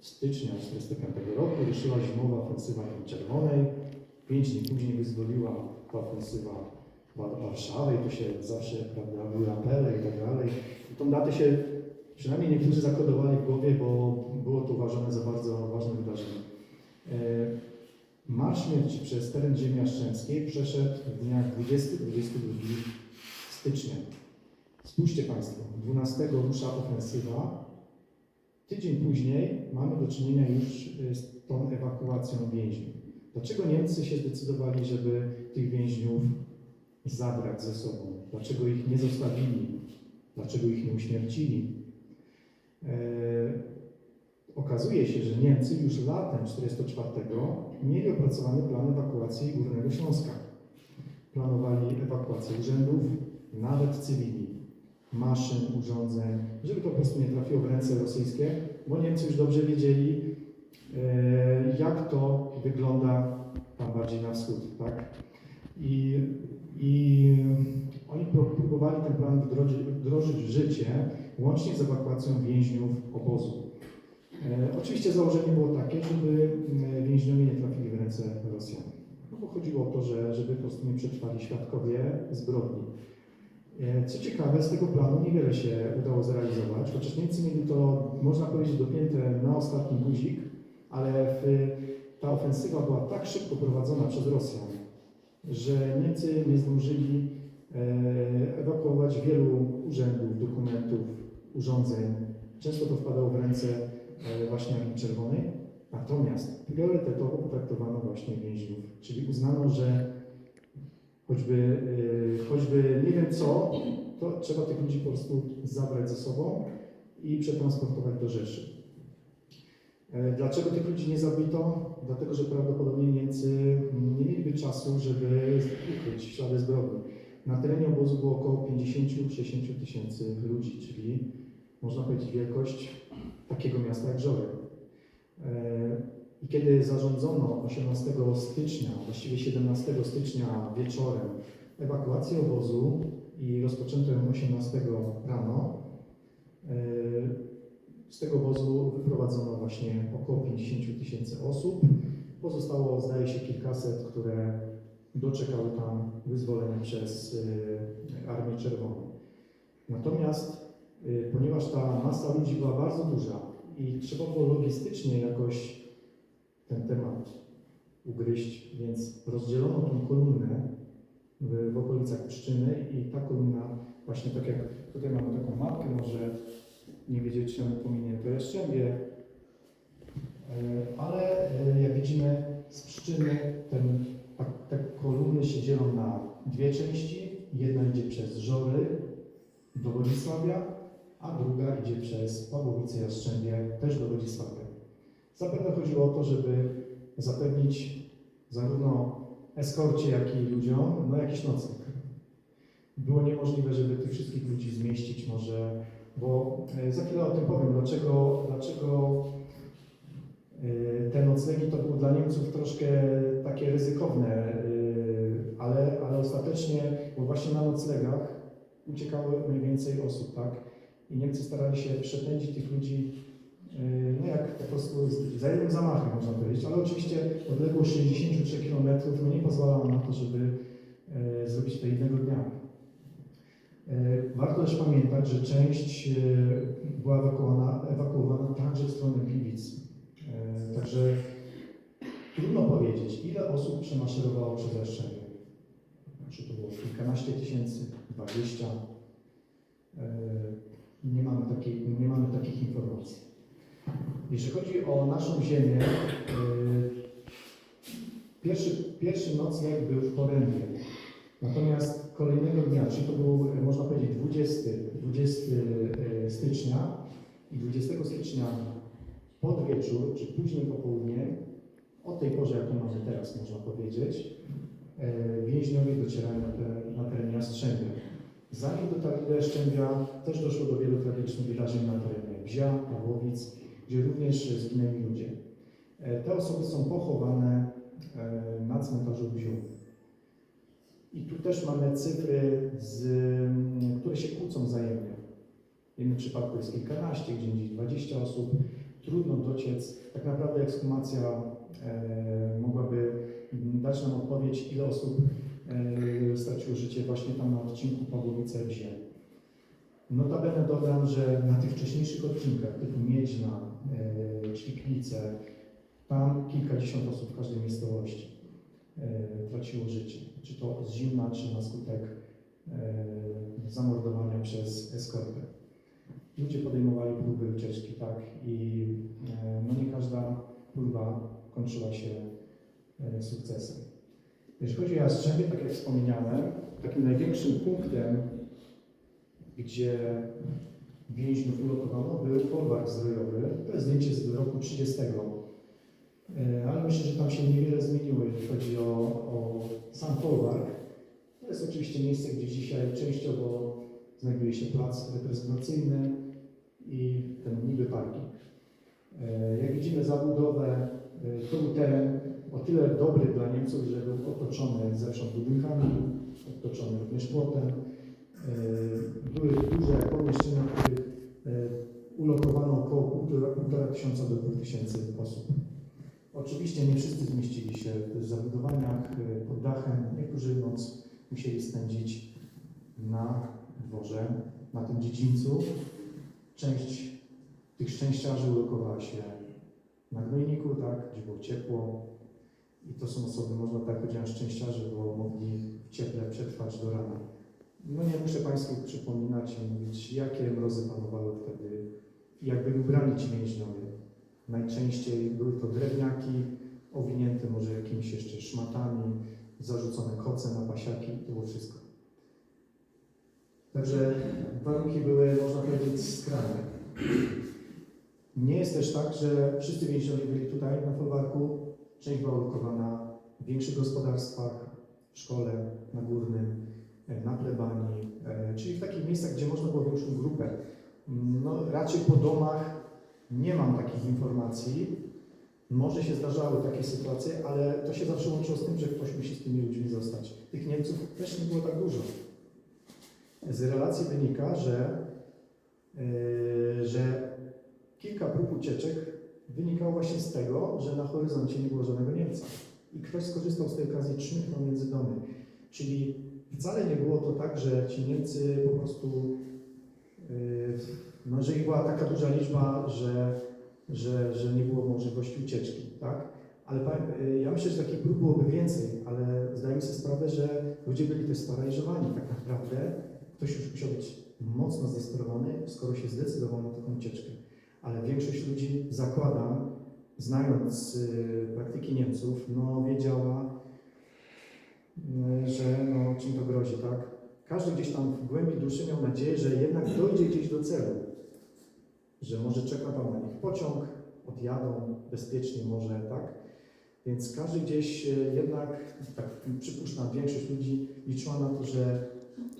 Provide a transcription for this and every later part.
stycznia 1945 roku ruszyła zimowa ofensywa Czerwonej. Pięć dni później wyzwoliła ta ofensywa Wa- Warszawę i tu się zawsze prawda, były apele i tak dalej. I tą datę się przynajmniej niektórzy zakodowali w głowie, bo było to uważane za bardzo ważne wydarzenie. E, Marsz Śmierci przez teren ziemi jaszczęckiej przeszedł w dniach 20-22 stycznia. Spójrzcie Państwo, 12 rusza ofensywa. Tydzień później mamy do czynienia już y, z tą ewakuacją więźniów. Dlaczego Niemcy się zdecydowali, żeby tych więźniów zabrać ze sobą? Dlaczego ich nie zostawili? Dlaczego ich nie uśmiercili? E, okazuje się, że Niemcy już latem 1944 mieli opracowany plan ewakuacji Górnego Śląska. Planowali ewakuację urzędów, nawet cywili, maszyn, urządzeń, żeby to po prostu nie trafiło w ręce rosyjskie, bo Niemcy już dobrze wiedzieli, e, jak to wygląda tam bardziej na wschód, tak? I, i oni pró- próbowali ten plan wdrożyć w życie, łącznie z ewakuacją więźniów obozu. E, oczywiście założenie było takie, żeby e, więźniowie nie trafili w ręce Rosjan. No bo chodziło o to, że, żeby po prostu nie przetrwali świadkowie zbrodni. E, Co ciekawe, z tego planu niewiele się udało zrealizować, chociaż Niemcy mieli to, można powiedzieć, dopięte na ostatni guzik, ale w, ta ofensywa była tak szybko prowadzona przez Rosjan, że Niemcy nie zdążyli e, ewakuować wielu urzędów, dokumentów, urządzeń. Często to wpadało w ręce e, właśnie Armii Czerwonej. Natomiast priorytetowo potraktowano właśnie więźniów, czyli uznano, że choćby, y, choćby nie wiem co, to trzeba tych ludzi po prostu zabrać ze sobą i przetransportować do Rzeszy. E, Dlaczego tych ludzi nie zabito? Dlatego, że prawdopodobnie Niemcy nie mieliby czasu, żeby ukryć ślady zbrodni. Na terenie obozu było około 50-60 tysięcy ludzi, czyli można powiedzieć wielkość takiego miasta jak Żory. I kiedy zarządzono 18 stycznia, właściwie 17 stycznia wieczorem ewakuację obozu i rozpoczęto ją 18 rano, e, z tego obozu wyprowadzono właśnie około 50 tysięcy osób. Pozostało, zdaje się, kilkaset, które doczekały tam wyzwolenia przez e, Armię Czerwoną. Natomiast e, ponieważ ta masa ludzi była bardzo duża i trzeba było logistycznie jakoś ten temat ugryźć, więc rozdzielono tą kolumnę w, w okolicach Pszczyny i ta kolumna, właśnie tak jak tutaj mamy taką mapkę, może nie wiedzieć czemu pominie to Jastrzębie, ale e, jak widzimy z Pszczyny ten, ta, te kolumny się dzielą na dwie części. Jedna idzie przez Żory do Wodzisławia, a druga idzie przez Pawłowice Jastrzębie też do Wodzisławia. Zapewne chodziło o to, żeby zapewnić zarówno eskorcie, jak i ludziom no, jakiś nocleg. Było niemożliwe, żeby tych wszystkich ludzi zmieścić może, bo e, za chwilę o tym powiem, dlaczego, dlaczego e, te noclegi to było dla Niemców troszkę takie ryzykowne, e, ale, ale ostatecznie, bo właśnie na noclegach uciekało najwięcej osób, tak? I Niemcy starali się przepędzić tych ludzi no jak po prostu za jednym zamachem można powiedzieć, ale oczywiście odległość 63 km no nie pozwalała na to, żeby e, zrobić to jednego dnia. E, Warto też pamiętać, że część była ewakuowana, ewakuowana także w stronę Gliwic. Także trudno powiedzieć, ile osób przemaszerowało przez Jastrzębie. Czy to było kilkanaście tysięcy, dwadzieścia. Nie mamy, takiej, nie mamy takich informacji. Jeśli chodzi o naszą ziemię, y, pierwszy, pierwszy nocleg był w Porębie. Natomiast kolejnego dnia, czyli to był, y, można powiedzieć, 20, 20 y, stycznia i 20 stycznia pod wieczór, czy późnym popołudnie, o tej porze, jaką mamy teraz, można powiedzieć, y, więźniowie docierają na, na teren Jastrzębia. Zanim dotarli do Jastrzębia, też doszło do wielu tragicznych wydarzeń na terenie Bzia, Pawłowic, gdzie również zginęli ludzie. E, Te osoby są pochowane e, na cmentarzu w Bziu. I tu też mamy cyfry, z, które się kłócą wzajemnie. W jednym przypadku jest kilkanaście, gdzie indziej 20 osób. trudno dociec. Tak naprawdę ekshumacja e, mogłaby dać nam odpowiedź, ile osób straciło życie właśnie tam na odcinku Pawłowice-Wzie. Notabene dodam, że na tych wcześniejszych odcinkach typu Miedźna, Ćwiklice, tam kilkadziesiąt osób w każdej miejscowości e, traciło życie. Czy to z zimna, czy na skutek e, zamordowania przez eskortę. Ludzie podejmowali próby ucieczki, tak, i e, no nie każda próba kończyła się e, sukcesem. Jeśli chodzi o Jastrzębie, tak jak wspomniałem, takim największym punktem, gdzie więźniów ulokowano, był folwark zdrojowy. To jest zdjęcie z roku 30. E, Ale myślę, że tam się niewiele zmieniło, jeśli chodzi o, o sam folwark. To jest oczywiście miejsce, gdzie dzisiaj częściowo znajduje się plac reprezentacyjny i ten niby parking. E, Jak widzimy zabudowę, e, to był teren o tyle dobry dla Niemców, że był otoczony zewsząd budynkami, otoczony również płotem. E, Były duże pomieszczenia, w których e, ulokowano około półtora, półtora tysiąca do dwóch tysięcy osób. Oczywiście nie wszyscy zmieścili się w zabudowaniach e, pod dachem. Niektórzy noc musieli spędzić na dworze, na tym dziedzińcu. Część tych szczęściarzy ulokowała się na gnojniku, tak, gdzie było ciepło. I to są osoby, można tak powiedzieć, szczęściarze, bo mogli w cieple przetrwać do rana. No nie muszę Państwu przypominać i mówić, jakie mrozy panowały wtedy jak byli ubrani ci więźniowie. Najczęściej były to drewniaki, owinięte może jakimiś jeszcze szmatami, zarzucone koce na pasiaki, to było wszystko. Także warunki były, można powiedzieć, skrajne. Nie jest też tak, że wszyscy więźniowie byli tutaj na folwarku. Część była ulokowana w większych gospodarstwach, w szkole, na górnym, na plebanii, e, czyli w takich miejscach, gdzie można było większą grupę. No, raczej po domach nie mam takich informacji. Może się zdarzały takie sytuacje, ale to się zawsze łączyło z tym, że ktoś musi z tymi ludźmi zostać. Tych Niemców też nie było tak dużo. Z relacji wynika, że, yy, że kilka prób ucieczek wynikało właśnie z tego, że na horyzoncie nie było żadnego Niemca. I ktoś skorzystał z tej okazji, trzmychnął między domy. Czyli wcale nie było to tak, że ci Niemcy po prostu, yy, no, że ich była taka duża liczba, że, że, że nie było możliwości ucieczki, tak? Ale yy, ja myślę, że takich prób byłoby więcej, ale zdajemy sobie sprawę, że ludzie byli też sparaliżowani. Tak naprawdę ktoś już musiał być mocno zdesperowany, skoro się zdecydował na taką ucieczkę. Ale większość ludzi, zakładam, znając y, praktyki Niemców, no wiedziała, y, że no, czym to grozi, tak? Każdy gdzieś tam w głębi duszy miał nadzieję, że jednak dojdzie gdzieś do celu, że może czeka tam na nich pociąg, odjadą bezpiecznie może, tak? Więc każdy gdzieś y, jednak, tak przypuszczam, większość ludzi liczyła na to, że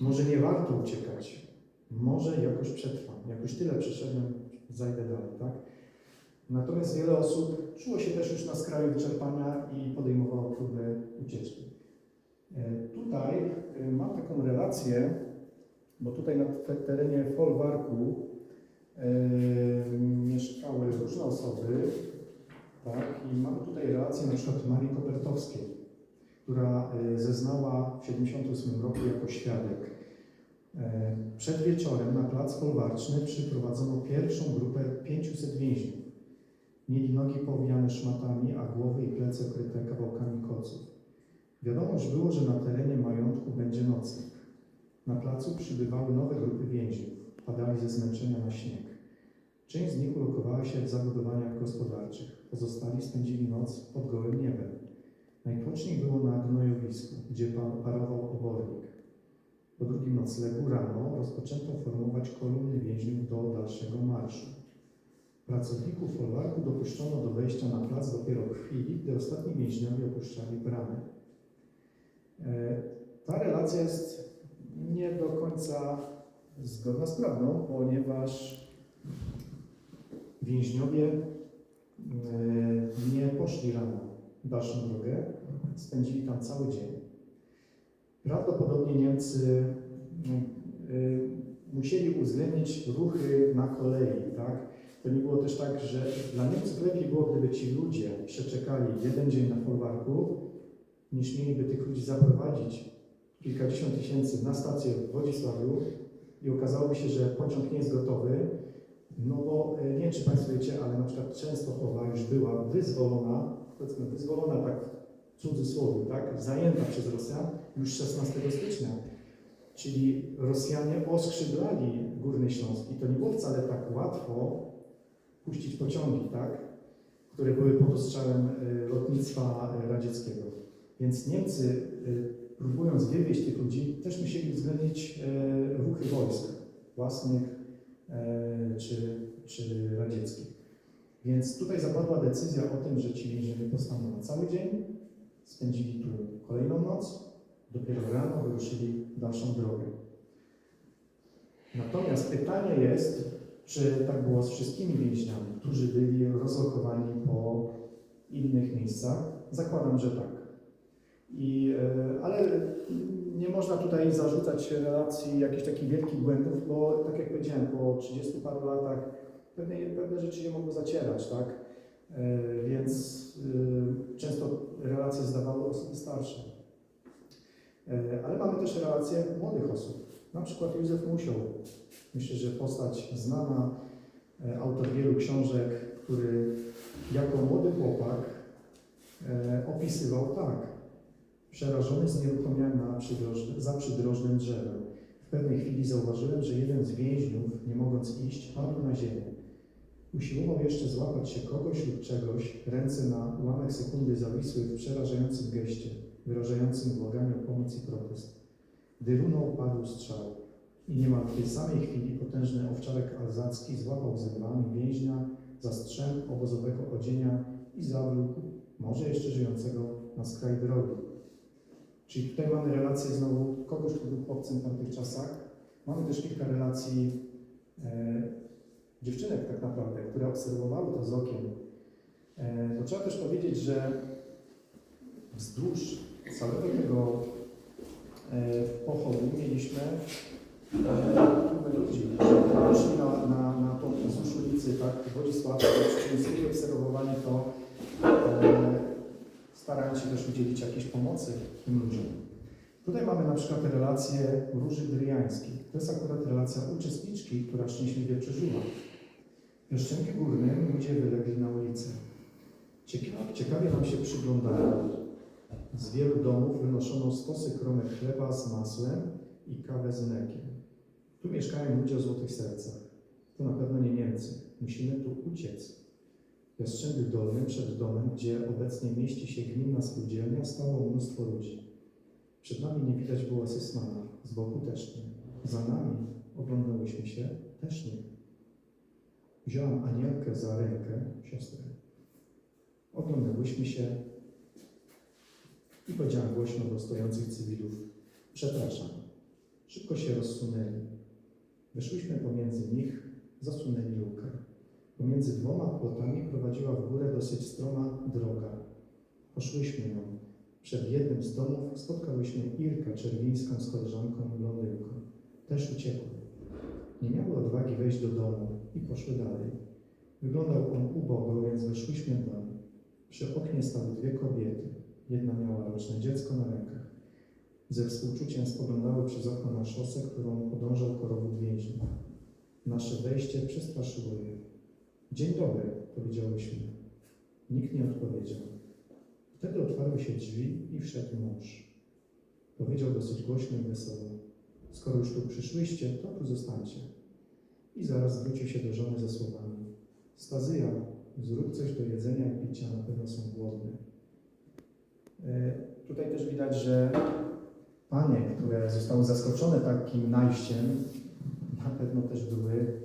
może nie warto uciekać, może jakoś przetrwam, jakoś tyle przeszedłem, zajdę dalej, tak? Natomiast wiele osób czuło się też już na skraju wyczerpania i podejmowało próbę ucieczki. E, Tutaj e, mam taką relację, bo tutaj na te- terenie folwarku e, mieszkały różne osoby, tak? I mamy tutaj relację na przykład Marii Kopertowskiej, która zeznała w 1978 roku jako świadek. Przed wieczorem na plac folwarczny przyprowadzono pierwszą grupę 500 więźniów. Mieli nogi powijane szmatami, a głowy i plece kryte kawałkami koców. Wiadomość było, że na terenie majątku będzie nocleg. Na placu przybywały nowe grupy więźniów. Padali ze zmęczenia na śnieg. Część z nich ulokowała się w zabudowaniach gospodarczych. Pozostali spędzili noc pod gołym niebem. Najtłoczniej było na gnojowisku, gdzie pa- parował obornik. Po drugim noclegu rano rozpoczęto formować kolumny więźniów do dalszego marszu. Pracowników folwarku dopuszczono do wejścia na plac dopiero w chwili, gdy ostatni więźniowie opuszczali bramy. E, Ta relacja jest nie do końca zgodna z prawdą, ponieważ więźniowie e, nie poszli rano dalszą drogę, spędzili tam cały dzień. Prawdopodobnie Niemcy y, musieli uwzględnić ruchy na kolei, tak? to nie było też tak, że dla Niemców lepiej było, gdyby ci ludzie przeczekali jeden dzień na folwarku, niż mieliby tych ludzi zaprowadzić kilkadziesiąt tysięcy na stację w Wodzisławiu i okazałoby się, że pociąg nie jest gotowy, no bo e, nie wiem, czy Państwo wiecie, ale na przykład Częstochowa już była wyzwolona, powiedzmy wyzwolona tak w cudzysłowie, tak, zajęta przez Rosjan już 16 stycznia. Czyli Rosjanie oskrzydlali Górny Śląsk i to nie było wcale tak łatwo puścić pociągi, tak, które były pod ostrzałem e, lotnictwa e, radzieckiego. Więc Niemcy, e, próbując wywieźć tych ludzi, też musieli uwzględnić e, ruchy wojsk własnych e, czy, czy radzieckich. Więc tutaj zapadła decyzja o tym, że ci więźniowie powstaną na cały dzień, spędzili tu kolejną noc, dopiero rano wyruszyli dalszą drogę. Natomiast pytanie jest, czy tak było z wszystkimi więźniami, którzy byli rozlokowani po innych miejscach? Zakładam, że tak. I, e, ale nie można tutaj zarzucać relacji jakichś takich wielkich błędów, bo tak jak powiedziałem, po 30 paru latach pewne, pewne rzeczy się mogły zacierać, tak? E, Więc e, często relacje zdawały osoby starsze. Ale mamy też relacje młodych osób. Na przykład Józef Musiał. Myślę, że postać znana, autor wielu książek, który jako młody chłopak opisywał tak. Przerażony znieruchomiałem na przydrożny, za przydrożnym drzewem. W pewnej chwili zauważyłem, że jeden z więźniów, nie mogąc iść, padł na ziemię. Usiłował jeszcze złapać się kogoś lub czegoś, ręce na ułamek sekundy zawisły w przerażającym geście, wyrażającym błaganie o pomoc i protest. Gdy runął, padł strzał i niemal w tej samej chwili potężny owczarek alzacki złapał zębami więźnia za strzęp obozowego odzienia i zawlókł, może jeszcze żyjącego, na skraj drogi. Czyli tutaj mamy relację znowu kogoś, kto był chłopcem w tamtych czasach. Mamy też kilka relacji e, dziewczynek tak naprawdę, które obserwowały to z okiem. E, to trzeba też powiedzieć, że wzdłuż całego tego e, pochodu mieliśmy grupę ludzi, którzy poszli na, na, na tą wzdłuż ulicy, tak, w Wodzisławie, przynieśli obserwowali to, e, starając się też udzielić jakiejś pomocy tym ludziom. Tutaj mamy na przykład relację Róży Dryjańskiej. To jest akurat relacja uczestniczki, która szczęśliwie przeżyła. W Pieszczynku Górnym ludzie wylegli na ulicę. Ciekawie, ciekawie nam się przyglądają. Z wielu domów wynoszono stosy kromek chleba z masłem i kawę z mlekiem. Tu mieszkają ludzie o złotych sercach. To na pewno nie Niemcy. Musimy tu uciec. W Jastrzębiu Dolnym przed domem, gdzie obecnie mieści się gminna spółdzielnia, stało mnóstwo ludzi. Przed nami nie widać było Sysmana, z boku też nie. Za nami oglądałyśmy się, też nie. Wziąłem Anielkę za rękę, siostrę. Oglądałyśmy się i powiedziałem głośno do stojących cywilów: Przepraszam. Szybko się rozsunęli. Weszłyśmy pomiędzy nich, zasunęli lukę. Pomiędzy dwoma płotami prowadziła w górę dosyć stroma droga. Poszłyśmy ją. Przed jednym z domów spotkałyśmy Irkę Czerwińską z koleżanką blondynką. Też uciekły. Nie miały odwagi wejść do domu i poszły dalej. Wyglądał on ubogo, więc weszłyśmy w dom. Przy oknie stały dwie kobiety. Jedna miała roczne dziecko na rękach. Ze współczuciem spoglądały przez okno na szosę, którą podążał korowód więźniów. Nasze wejście przestraszyło je. Dzień dobry, powiedziałyśmy. Nikt nie odpowiedział. Wtedy otwarły się drzwi i wszedł mąż. Powiedział dosyć głośno i wesoło. Skoro już tu przyszłyście, to tu zostańcie. I zaraz zwrócił się do żony ze słowami. Stazyja, zrób coś do jedzenia i picia, na pewno są głodne. E, Tutaj też widać, że panie, które zostały zaskoczone takim najściem, na pewno też były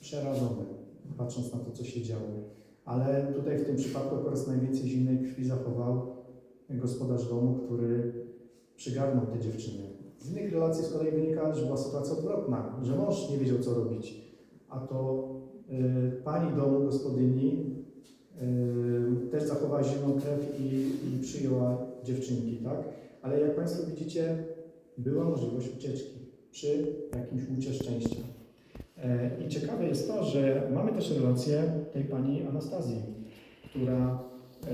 przerażone, patrząc na to, co się działo. Ale tutaj w tym przypadku akurat najwięcej zimnej krwi zachował gospodarz domu, który przygarnął te dziewczyny. Z innych relacji z kolei wynika, że była sytuacja odwrotna, że mąż nie wiedział, co robić, a to y, pani domu, gospodyni, y, też zachowała zimną krew i, i przyjęła dziewczynki, tak? Ale jak Państwo widzicie, była możliwość ucieczki przy jakimś łucie szczęścia. E, I ciekawe jest to, że mamy też relację tej pani Anastazji, która, e,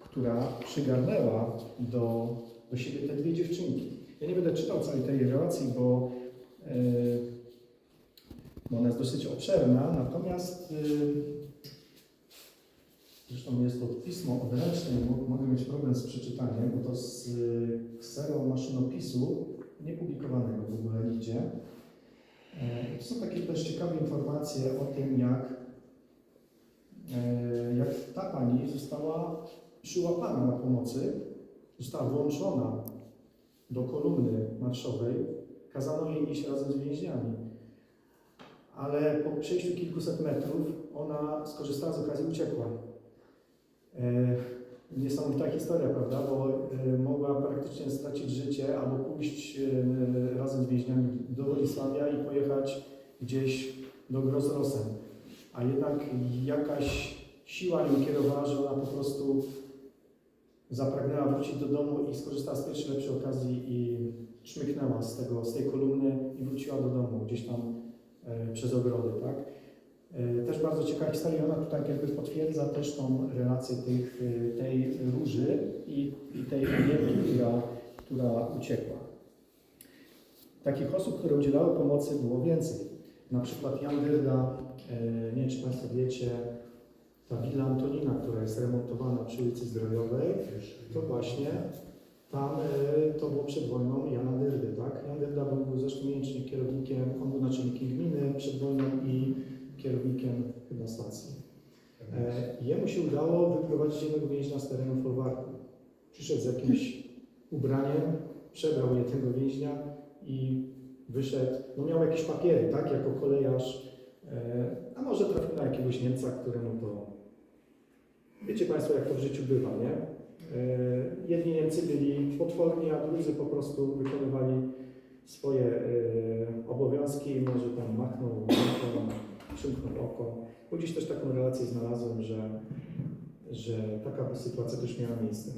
która przygarnęła do, do siebie te dwie dziewczynki. Ja nie będę czytał całej tej relacji, bo, e, bo ona jest dosyć obszerna, natomiast zresztą jest to pismo odręczne mogę mieć problem z przeczytaniem, bo to z e, kserą maszynopisu niepublikowanego w ogóle nigdzie. E, są takie też ciekawe informacje o tym, jak, e, jak ta pani została przyłapana na pomocy, została włączona do kolumny marszowej, kazano jej iść razem z więźniami. Ale po przejściu kilkuset metrów ona skorzystała z okazji uciekła. Niesamowita historia, prawda? Bo e, mogła praktycznie stracić życie albo pójść e, razem z więźniami do Wolisławia i pojechać gdzieś do Grosrosem. A jednak jakaś siła ją kierowała, że ona po prostu zapragnęła wrócić do domu i skorzystała z pierwszej lepszej okazji i szmyknęła z, tego, z tej kolumny i wróciła do domu gdzieś tam e, przez ogrody, tak? E, Też bardzo ciekawa historia, ona tutaj jakby potwierdza też tą relację tych, e, tej róży i, i tej Anielki, która, która uciekła. Takich osób, które udzielały pomocy było więcej. Na przykład Jan Dyrda, e, nie wiem czy Państwo wiecie, ta willa Antonina, która jest remontowana przy ulicy Zdrojowej, to właśnie tam to było przed wojną Jana Dyrdy, tak? Jan Dyrda był zresztą nie wiem, czy nie kierownikiem, on był naczelnikiem gminy przed wojną i kierownikiem chyba stacji. E, Jemu się udało wyprowadzić jednego więźnia z terenu folwarku. Przyszedł z jakimś ubraniem, przebrał je tego więźnia i wyszedł. No miał jakieś papiery, tak, jako kolejarz, e, a może trafił na jakiegoś Niemca, któremu to... Wiecie Państwo, jak to w życiu bywa, nie? E, Jedni Niemcy byli potworni, a drudzy po prostu wykonywali swoje obowiązki, może tam machnął ręką, przymknął oko. Bo gdzieś też taką relację znalazłem, że, że taka sytuacja też miała miejsce.